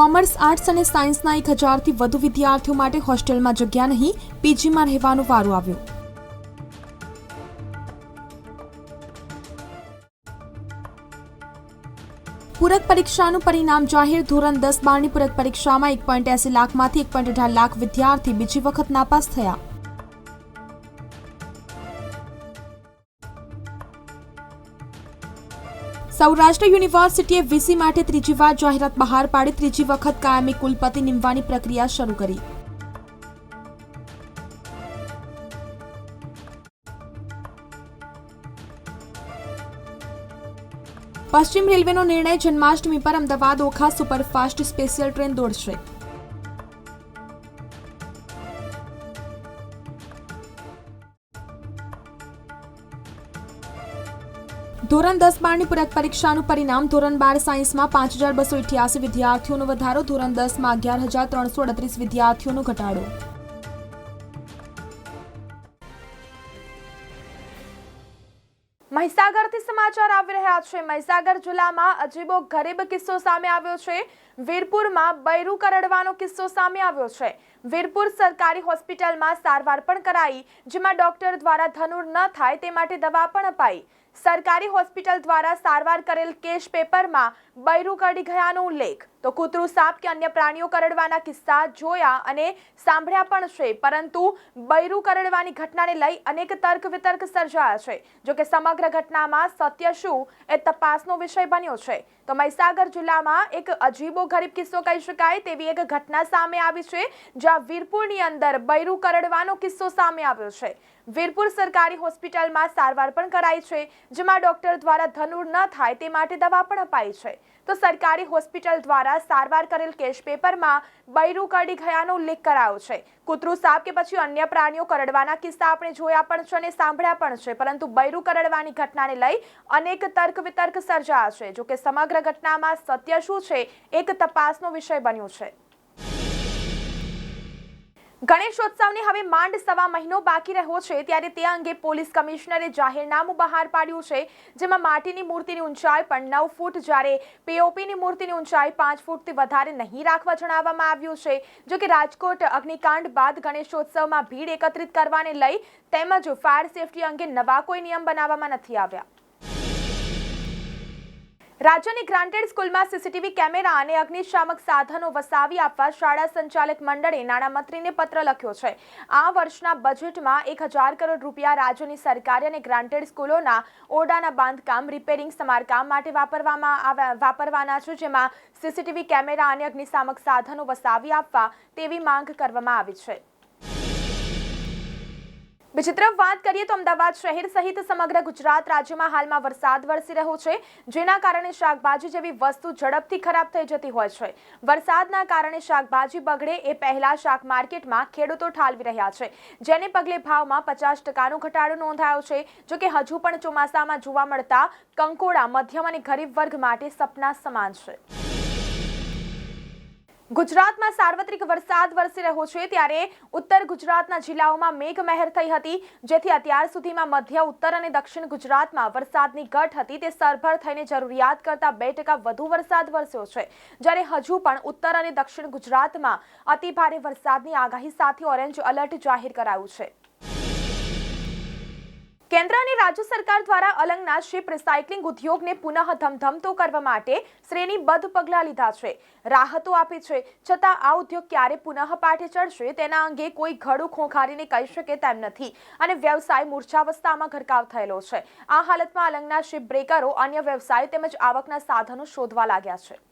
Commerce, arts અને સાયન્સના એક હજારથી વધુ વિદ્યાર્થીઓ માટે હોસ્ટેલમાં જગ્યા નહીં, પીજીમાં રહેવાનો વારો આવ્યો. પૂરક પરીક્ષાનું પરિણામ જાહેર ધોરણ દસ બારની પૂરક પરીક્ષામાં એક પોઈન્ટ એસી લાખમાંથી એક પોઈન્ટ અઢાર લાખ વિદ્યાર્થી બીજી વખત નાપાસ થયા. સૌરાષ્ટ્ર યુનિવર્સિટીએ વીસી માટે ત્રીજી વાર જાહેરાત બહાર પાડી. ત્રીજી વખત કાયમી કુલપતિ નિમવાની પ્રક્રિયા શરૂ કરી. પશ્ચિમ રેલવેનો નિર્ણય જન્માષ્ટમી પર Ahmedabad Okha superfast special train દોડશે. ધોરણ દસ બારની પૂરક પરીક્ષાનું પરિણામ ધોરણ બાર સાયન્સમાં પાંચ હજાર બસો ઇઠ્યાસી વિદ્યાર્થીઓનો વધારો, ધોરણ દસમાં અગિયાર હજાર ત્રણસો અડત્રીસ વિદ્યાર્થીઓનો ઘટાડો. મહીસાગરથી સમાચાર આવી રહ્યા છે. મહીસાગર જિલ્લામાં અજીબો ગરીબ કિસ્સો સામે આવ્યો છે. વીરપુરમાં બૈરું કરડવાનો કિસ્સો સામે આવ્યો છે. વીરપુર સરકારી હોસ્પિટલમાં સારવાર પણ કરાઈ, જેમાં ડોક્ટર દ્વારા ધનુર ન થાય તે માટે દવા પણ અપાઈ. સરકારી હોસ્પિટલ દ્વારા સારવાર કરેલ કેશ પેપરમાં બૈરું કરડી ગયાનો ઉલ્લેખ. તો કૂતરું સાપ કે અન્ય પ્રાણીઓ કરડવાના કિસ્સા જોયા અને સાંભળ્યા પણ છે, પરંતુ બૈરું કરડવાની ઘટનાને લઈ અનેક તર્ક વિતર્ક સર્જાયા છે. જો કે સમગ્ર ઘટનામાં સત્ય શું એ તપાસનો વિષય બન્યો છે. તો મહીસાગર જિલ્લામાં એક અજીબો ગરીબ કિસ્સો કહી શકાય તેવી એક ઘટના સામે આવી છે, જ્યાં વીરપુરની અંદર બૈરું કરડવાનો કિસ્સો સામે આવ્યો છે. વીરપુર સરકારી હોસ્પિટલમાં સારવાર પણ કરાઈ છે, જેમાં ડોક્ટર દ્વારા ધનુર ન થાય તે માટે દવા પણ અપાઈ છે. તો સરકારી હોસ્પિટલ દ્વારા સારવાર કરેલ કેશ પેપરમાં બૈરું કરડી ગયાનો ઉલ્લેખ કરાયો છે. કૂતરું સાપ કે પછી અન્ય પ્રાણીઓ કરડવાના કિસ્સા આપણે જોયા પણ છે અને સાંભળ્યા પણ છે. પરંતુ બૈરું કરડવાની ઘટનાને લઈ અનેક તર્ક વિતર્ક સર્જાયા છે. જો કે સમગ્ર ઘટનામાં સત્ય શું છે, એક તપાસનો વિષય બન્યો છે. ગણેશોત્સવને હવે માંડ સવા મહિનો બાકી રહ્યો છે, ત્યારે તે અંગે પોલીસ કમિશનરે જાહેરનામું બહાર પાડ્યું છે, જેમાં માટીની મૂર્તિની ઊંચાઈ પણ નવ ફૂટ જ્યારે પીઓપીની મૂર્તિની ઊંચાઈ પાંચ ફૂટથી વધારે નહીં રાખવા જણાવવામાં આવ્યું છે, જો કે રાજકોટ અગ્નિકાંડ બાદ ગણેશોત્સવમાં ભીડ એકત્રિત કરવાને લઈ તેમજ ફાયર સેફટી અંગે નવા કોઈ નિયમ બનાવવામાં નથી આવ્યા. રાજ્યની ગ્રાન્ટેડ સ્કૂલમાં સીસીટીવી કેમેરા અને અગ્નિશામક સાધનો વસાવી આપવા શાળા સંચાલક મંડળે નાણામંત્રીને પત્ર લખ્યો છે. આ વર્ષના બજેટમાં એક હજાર કરોડ રૂપિયા રાજ્યની સરકારી અને ગ્રાન્ટેડ સ્કૂલોના ઓરડાના બાંધકામ, રિપેરિંગ સમારકામ માટે વાપરવામાં વાપરવાના છે, જેમાં સીસીટીવી કેમેરા અને અગ્નિશામક સાધનો વસાવી આપવા તેવી માંગ કરવામાં આવી છે. બીજી તરફ વાત કરીએ તો અમદાવાદ શહેર સહિત સમગ્ર ગુજરાત રાજ્યમાં હાલમાં વરસાદ વરસી રહ્યો છે, જેના કારણે શાકભાજી જેવી વસ્તુ ઝડપથી ખરાબ થઈ જતી હોય છે. વરસાદના કારણે શાકભાજી બગડે એ પહેલા શાક માર્કેટમાં ખેડૂતો ઠાલવી રહ્યા છે. જેને પગલે ભાવમાં પચાસ ટકાનો ઘટાડો નોંધાયો છે, જો કે હજુ પણ ચોમાસામાં જોવા મળતા કંકોડા, મધ્યમ અને ગરીબ વર્ગ માટે સપના સમાન છે. ગુજરાતમાં સાર્વત્રિક વરસાદ વરસી રહ્યો છે ત્યારે ઉત્તર ગુજરાતના જિલ્લાઓમાં મેઘમહેર થઈ હતી, જેથી અત્યાર સુધીમાં મધ્ય, ઉત્તર અને દક્ષિણ ગુજરાતમાં વરસાદની ઘટ હતી. તે સરભર થઈને જરૂરિયાત કરતાં બે ટકા વધુ વરસાદ વરસ્યો છે. જ્યારે હજુ પણ ઉત્તર અને દક્ષિણ ગુજરાતમાં અતિભારે વરસાદની આગાહી સાથે ઓરેન્જ એલર્ટ જાહેર કરાયું છે. કેન્દ્ર અને રાજ્ય સરકાર દ્વારા અલંગના શિપ રિસાયકલિંગ ઉદ્યોગને પુનઃ ધમધમતો કરવા માટે શ્રેણીબદ્ધ પગલાં લીધા છે. રાહતો આપી છે. છતાં આ ઉદ્યોગ ક્યારે પુનઃ પાઠે ચડશે તેના અંગે કોઈ ઘડું ખોંખારીને કહી શકે તેમ નથી અને વ્યવસાય મૂર્છાવસ્થામાં ગરકાવ થયેલો છે. આ હાલતમાં અલંગના શિપ બ્રેકરો અન્ય વ્યવસાય તેમજ આવકના સાધનો શોધવા લાગ્યા છે.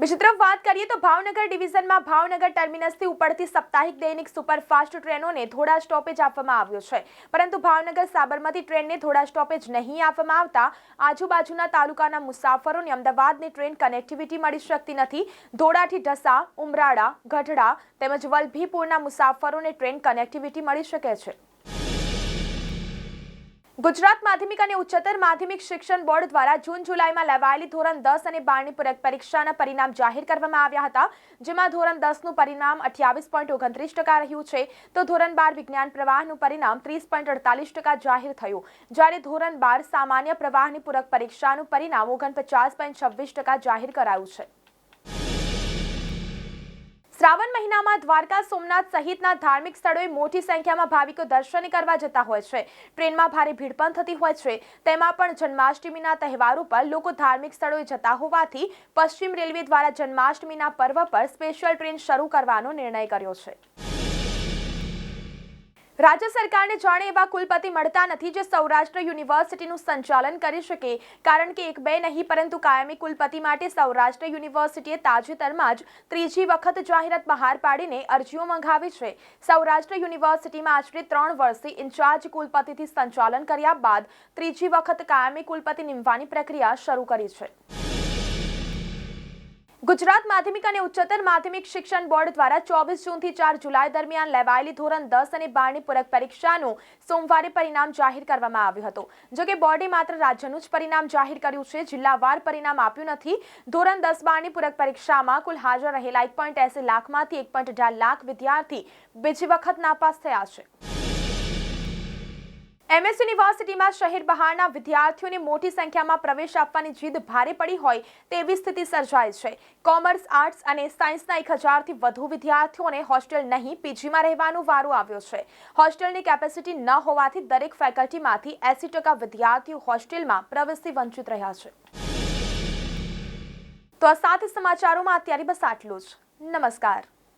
બીજી તરફ વાત કરીએ તો ભાવનગર ડિવિઝનમાં ભાવનગર ટર્મિનસથી ઉપડતી સાપ્તાહિક દૈનિક સુપરફાસ્ટ ટ્રેનોને થોડા સ્ટોપેજ આપવામાં આવ્યો છે. પરંતુ ભાવનગર સાબરમતી ટ્રેનને થોડા સ્ટોપેજ નહીં આપવામાં આવતા આજુબાજુના તાલુકાના મુસાફરોને અમદાવાદની ટ્રેન કનેક્ટિવિટી મળી શકતી નથી. ધોળાથી ઢસા, ઉમરાળા, ગઢડા તેમજ વલભીપુરના મુસાફરોને ટ્રેન કનેક્ટિવિટી મળી શકે છે. ગુજરાત માધ્યમિક અને ઉચ્ચતર માધ્યમિક શિક્ષણ બોર્ડ દ્વારા જૂન જુલાઈમાં લેવાયેલી ધોરણ દસ અને બારની પૂરક પરીક્ષાના પરિણામ જાહેર કરવામાં આવ્યા હતા, જેમાં ધોરણ દસનું પરિણામ અઠ્યાવીસ પોઈન્ટ ઓગણત્રીસ ટકા રહ્યું છે. તો ધોરણ બાર વિજ્ઞાન પ્રવાહનું પરિણામ ત્રીસ પોઈન્ટ અડતાલીસ ટકા જાહેર થયું. જ્યારે ધોરણ બાર સામાન્ય પ્રવાહની પૂરક પરીક્ષાનું પરિણામ ઓગણપચાસ પોઈન્ટ છવ્વીસ ટકા જાહેર કરાયું છે. શ્રાવણ મહિનામાં દ્વારકા સોમનાથ સહિતના ધાર્મિક સ્થળોએ મોટી સંખ્યામાં ભાવિકો દર્શન કરવા જતા હોય છે. ટ્રેનમાં ભારે ભીડ પણ થતી હોય છે. તેમાં પણ જન્માષ્ટમીના તહેવારો ઉપર લોકો ધાર્મિક સ્થળોએ જતા હોવાથી પશ્ચિમ રેલવે દ્વારા જન્માષ્ટમીના પર્વ પર સ્પેશિયલ ટ્રેન શરૂ કરવાનો નિર્ણય કર્યો છે. રાજ્ય સરકારને જાણે એવા કુલપતિ મળતા નથી જે સૌરાષ્ટ્ર યુનિવર્સિટીનું સંચાલન કરી શકે. કારણ કે એક બે નહીં, પરંતુ કાયમી કુલપતિ માટે સૌરાષ્ટ્ર યુનિવર્સિટીએ તાજેતરમાં જ ત્રીજી વખત જાહેરાત બહાર પાડીને અરજીઓ મંગાવી છે. સૌરાષ્ટ્ર યુનિવર્સિટીમાં આશરે ત્રણ વર્ષથી ઇન્ચાર્જ કુલપતિથી સંચાલન કર્યા બાદ ત્રીજી વખત કાયમી કુલપતિ નિમવાની પ્રક્રિયા શરૂ કરી છે. ગુજરાત માધ્યમિક અને ઉચ્ચતર માધ્યમિક શિક્ષણ બોર્ડ દ્વારા ચોવીસ જૂનથી ચાર જુલાઈ દરમિયાન લેવાયેલી ધોરણ દસ અને બારની પૂરક પરીક્ષાનું સોમવારે પરિણામ જાહેર કરવામાં આવ્યું હતું. જોકે બોર્ડે માત્ર રાજ્યનું જ પરિણામ જાહેર કર્યું છે. જિલ્લાવાર પરિણામ આપ્યું નથી. ધોરણ દસ બારની પૂરક પરીક્ષામાં કુલ હાજર રહેલા એક પોઈન્ટ એસી લાખમાંથી એક પોઈન્ટ અઢાર લાખ વિદ્યાર્થી બીજી વખત નાપાસ થયા છે. એમએસ યુનિવર્સિટીમાં શહેર બહારના વિદ્યાર્થીઓને મોટી સંખ્યામાં પ્રવેશ આપવાની જીદ ભારે પડી હોય તેવી સ્થિતિ સર્જાય છે. કોમર્સ આર્ટ્સ અને સાયન્સના એક હજારથી વધુ વિદ્યાર્થીઓને હોસ્ટેલ નહીં, પીજીમાં રહેવાનો વારો આવ્યો છે. હોસ્ટેલની કેપેસિટી ન હોવાથી દરેક ફેકલ્ટીમાંથી એસી ટકા વિદ્યાર્થીઓ હોસ્ટેલમાં પ્રવેશથી વંચિત રહ્યા છે. તો આ સાથે સમાચારોમાં અત્યારે બસ આટલું જ. નમસ્કાર.